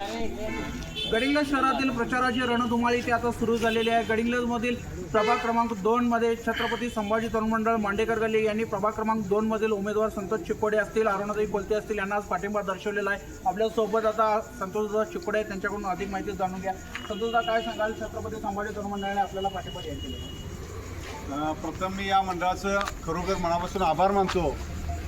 गडिंग्लज शहरातील प्रचाराची रणधुमाळी ती आता सुरू झालेली आहे. गडिंग्लजमधील प्रभाग क्रमांक दोनमध्ये छत्रपती संभाजी तरुण मंडळ मांडेकर गल्ली यांनी प्रभाग क्रमांक दोनमधील उमेदवार संतोष चिकोडे असतील अरुणाताई कोलते असतील यांना आज पाठिंबा दर्शवलेला आहे. आपल्यासोबत आता संतोषदा चिकोडे आहेत. त्यांच्याकडून अधिक माहिती जाणून घ्या. संतोषदा काय सांगाल? छत्रपती संभाजी तरुण मंडळाने आपल्याला पाठिंबा द्यायचा प्रथम मी या मंडळाचं खरोखर मनापासून आभार मानतो.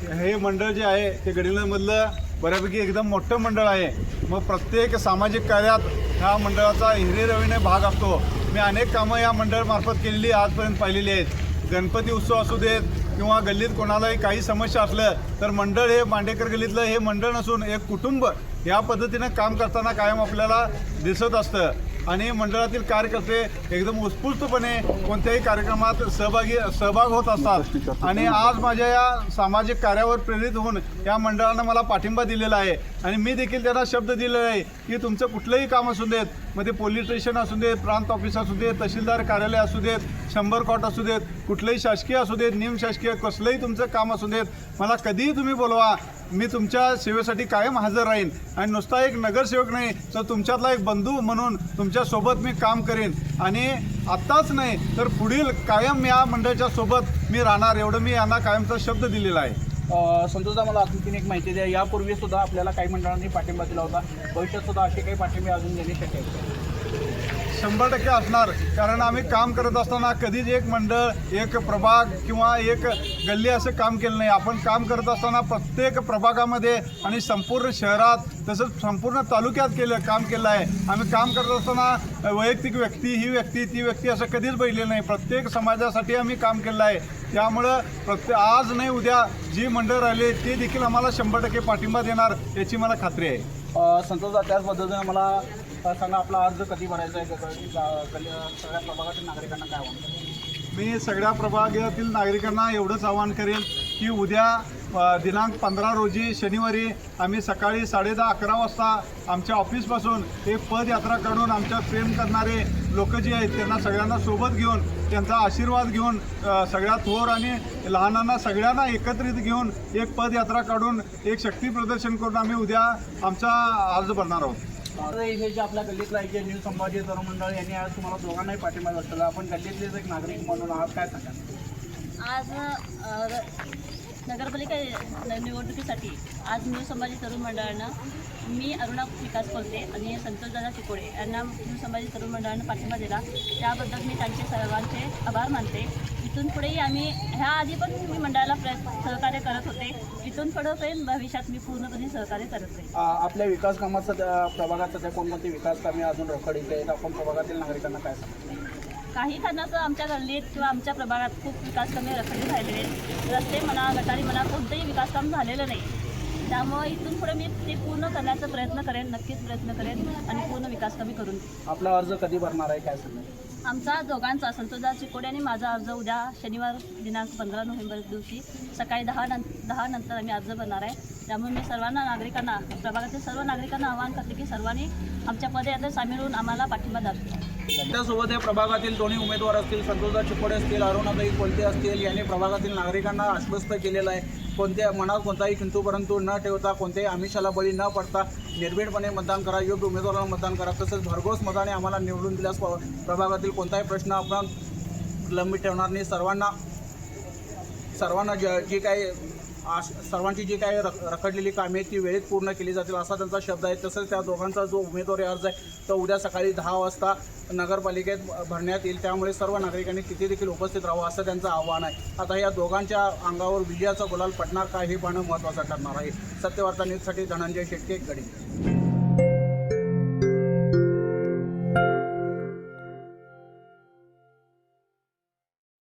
हे मंडळ जे आहे ते गडिंग्लजमधलं बऱ्यापैकी एकदम मोठं मंडळ आहे. मग प्रत्येक सामाजिक कार्यात ह्या मंडळाचा हिरेरवीने भाग असतो. मी अनेक कामं या मंडळमार्फत केलेली आजपर्यंत पाहिलेली आहेत. गणपती उत्सव असू देत किंवा गल्लीत कोणालाही काही समस्या असलं तर मंडळ हे मांडेकर गल्लीतलं हे मंडळ नसून एक कुटुंब या पद्धतीनं काम करताना कायम आपल्याला दिसत असतं. आणि मंडळातील कार्यकर्ते एकदम उत्स्फूर्तपणे कोणत्याही कार्यक्रमात सहभागी सहभाग होत असतात. आणि आज माझ्या या सामाजिक कार्यावर प्रेरित होऊन या मंडळानं मला पाठिंबा दिलेला आहे. आणि मी देखील त्यांना शब्द दिलेला आहे की तुमचं कुठलंही काम असू देत मग ते पोलीस स्टेशन असू देत प्रांत ऑफिस असू देत तहसीलदार कार्यालय असू देत शंभर कॉट असू देत कुठलंही शासकीय असू देत निमशासकीय कसलंही तुमचं काम असू देत मला कधीही तुम्ही बोलवा. मी तुमच्या सेवेसाठी कायम हजर राहीन. आणि नुसता एक नगरसेवक नाही तर तुमच्यातला एक बंधू म्हणून तुमच्यासोबत मी काम करेन. आणि आत्ताच नाही तर पुढील कायम या मंडळाच्या सोबत मी राहणार. एवढं मी यांना कायमचा शब्द दिलेला आहे. संतोषदा मला आणखी एक माहिती द्या. यापूर्वी सुद्धा आपल्याला काही मंडळांनी पाठिंबा दिला होता. भविष्यात सुद्धा असे काही पाठिंबे अजून देणे शक्य आहे. शंभर टक्के असणार. कारण आम्ही काम करत असताना कधीच एक मंडळ एक प्रभाग किंवा एक गल्ली असं काम केलं नाही. आपण काम करत असताना प्रत्येक प्रभागामध्ये आणि संपूर्ण शहरात तसंच संपूर्ण तालुक्यात केलं काम केलं आहे. आम्ही काम करत असताना वैयक्तिक व्यक्ती ही व्यक्ती ती व्यक्ती असं कधीच बघितलेलं नाही. प्रत्येक समाजासाठी आम्ही काम केलं आहे. त्यामुळं प्रत्ये आज नाही उद्या जी मंडळ राहिले ते देखील आम्हाला शंभर टक्के पाठिंबा देणार याची मला खात्री आहे. संतोष त्याच पद्धतीने मला सांगा आपला अर्ज कधी भरायचा आहे? सगळ्या प्रभागातील नागरिकांना काय वाटतं मी सगळ्या प्रभागातील नागरिकांना एवढंच आवाहन करेन की उद्या दिनांक पंधरा रोजी शनिवारी आम्ही सकाळी साडेदहा अकरा वाजता आमच्या ऑफिसपासून एक पदयात्रा काढून आमच्या प्रेम करणारे लोक जे आहेत त्यांना सगळ्यांना सोबत घेऊन त्यांचा आशीर्वाद घेऊन सगळ्या थोर आणि लहानांना सगळ्यांना एकत्रित घेऊन एक पदयात्रा काढून एक शक्ती प्रदर्शन करून आम्ही उद्या आमचा अर्ज भरणार आहोत. इथे जे आपल्या गल्लीतला आहे जे न्यू संभाजी तरुण मंडळ यांनी आज तुम्हाला दोघांनाही पाठिंबा दर्शवला आपण गल्लीतलेच एक नागरिक म्हणून आहात काय सांगा आज नगरपालिका निवडणुकीसाठी आज न्यू संभाजी तरुण मंडळानं मी अरुणा विकास कोलते आणि संतोषदादा चिकोडे यांना न्यू संभाजी तरुण मंडळानं पाठिंबा दिला. त्याबद्दल मी त्यांचे सर्वांचे आभार मानते. इथून पुढेही आम्ही ह्या आधी पण मी मंडळाला सहकार्य करत होते. इथून पुढे पण भविष्यात मी पूर्णपणे सहकार्य करत अ, आपल्या विकास सध्या प्रभागात सध्या कोणकोणते विकास कामे अजून रखडीचे आहेत? आपण प्रभागातील नागरिकांना काय सांगाल काही कारणाचं आमच्या गल्लीत किंवा आमच्या प्रभागात खूप विकास कामे रखडली राहिलेले आहेत. रस्ते म्हणा गटारी म्हणा कोणतंही विकास काम झालेलं नाही. त्यामुळे इथून पुढे मी ते पूर्ण करण्याचा प्रयत्न करेन नक्कीच प्रयत्न करेन आणि पूर्ण विकास कमी करून. आपला अर्ज कधी भरणार आहे? काय सांगाल आमचा दोघांचा संतोषदा चिकोडे आणि माझा अर्ज उद्या शनिवार दिनांक पंधरा नोव्हेंबर दिवशी सकाळी दहा नं दहा नंतर आम्ही अर्ज भरणार आहे. त्यामुळे मी सर्वांना नागरिकांना प्रभागातील सर्व नागरिकांना आवाहन करते की सर्वांनी आमच्या पदयात्रेत सामील होऊन आम्हाला पाठिंबा दाखवा त्यासोबत या प्रभागातील दोन्ही उमेदवार असतील संतोषदा चिकोडे असतील अरुणाबाई कोलते असतील यांनी प्रभागातील नागरिकांना आश्वस्त केलेलं आहे. कोणत्या मनात कोणताही किंतू परंतु न ठेवता कोणत्याही आमिषाला बळी न पडता निर्भीडपणे मतदान करा योग्य उमेदवाराला मतदान करा. तसंच भरघोस मताने आम्हाला निवडून दिल्यास प- प्रभागातील कोणताही प्रश्न आपण लंबित ठेवणार नाही. सर्वांना सर्वांना ज जी काही सर्वांची जी काही रख रखडलेली कामे आहेत ती वेळेत पूर्ण केली जातील असा त्यांचा शब्द आहे. तसंच त्या दोघांचा जो उमेदवारी अर्ज आहे तो उद्या सकाळी दहा वाजता नगरपालिकेत भरण्यात येईल. त्यामुळे सर्व नागरिकांनी तिथे देखील उपस्थित राहावं असं त्यांचं आव्हान आहे. आता या दोघांच्या अंगावर विजयाचा गुलाल पडणार का हे पाहणं महत्त्वाचं ठरणार आहे. सत्यवार्ता न्यूजसाठी धनंजय शेटके गडी.